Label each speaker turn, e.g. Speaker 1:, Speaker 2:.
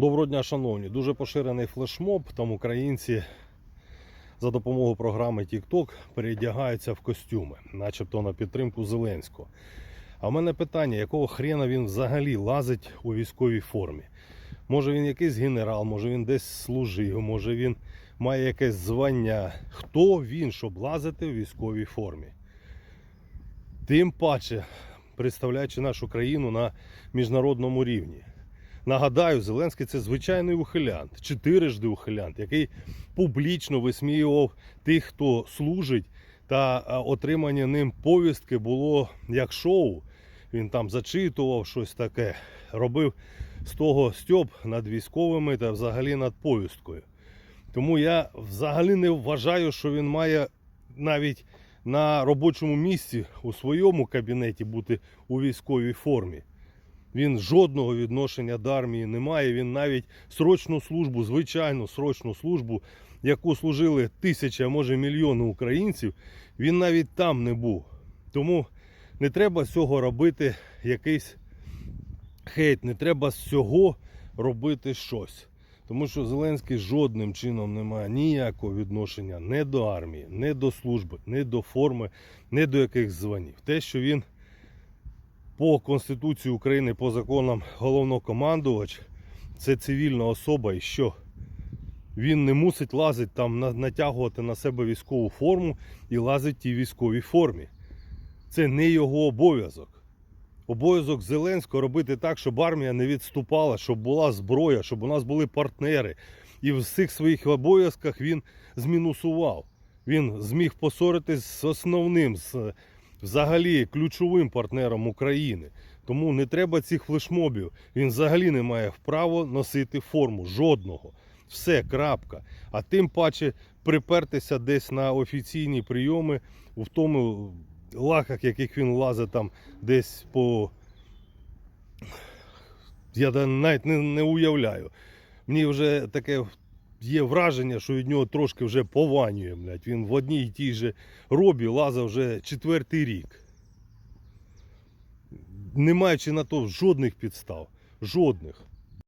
Speaker 1: Доброго дня, шановні. Дуже поширений флешмоб. Там українці за допомогою програми TikTok переодягаються в костюми, начебто на підтримку Зеленського. А в мене питання, якого хрена він взагалі лазить у військовій формі? Може він якийсь генерал, може він десь служив, може він має якесь звання. Хто він, щоб лазити в військовій формі? Тим паче, представляючи нашу країну на міжнародному рівні. Нагадаю, Зеленський це звичайний ухилянт, чотирижди ухилянт, який публічно висміював тих, хто служить, та отримання ним повістки було як шоу. Він там зачитував щось таке, робив з того стьоп над військовими та взагалі над повісткою. Тому я взагалі не вважаю, що він має навіть на робочому місці у своєму кабінеті бути у військовій формі. Він жодного відношення до армії не має. Він навіть срочну службу, звичайну срочну службу, яку служили тисячі, а може мільйони українців, він навіть там не був. Тому не треба з цього робити якийсь хейт, не треба з цього робити щось. Тому що Зеленський жодним чином не має ніякого відношення не до армії, не до служби, не до форми, не до яких званів. Те, що він по Конституції України, по законам головнокомандувач, це цивільна особа і що? Він не мусить лазити там, натягувати на себе військову форму і лазить тій військовій формі. Це не його обов'язок. Обов'язок Зеленського робити так, щоб армія не відступала, щоб була зброя, щоб у нас були партнери. І в цих своїх обов'язках він змінусував. Він зміг посоритись з основним, з взагалі ключовим партнером України. Тому не треба цих флешмобів. Він взагалі не має права носити форму. Жодного. Все, крапка. А тим паче припертися десь на офіційні прийоми в тому лаках, яких він лазить там десь по. Я навіть не, не уявляю. Мені вже таке є враження, що від нього трошки вже пованює. Блядь. Він в одній і тій же робі лазав вже четвертий рік. Не маючи на то жодних підстав. Жодних.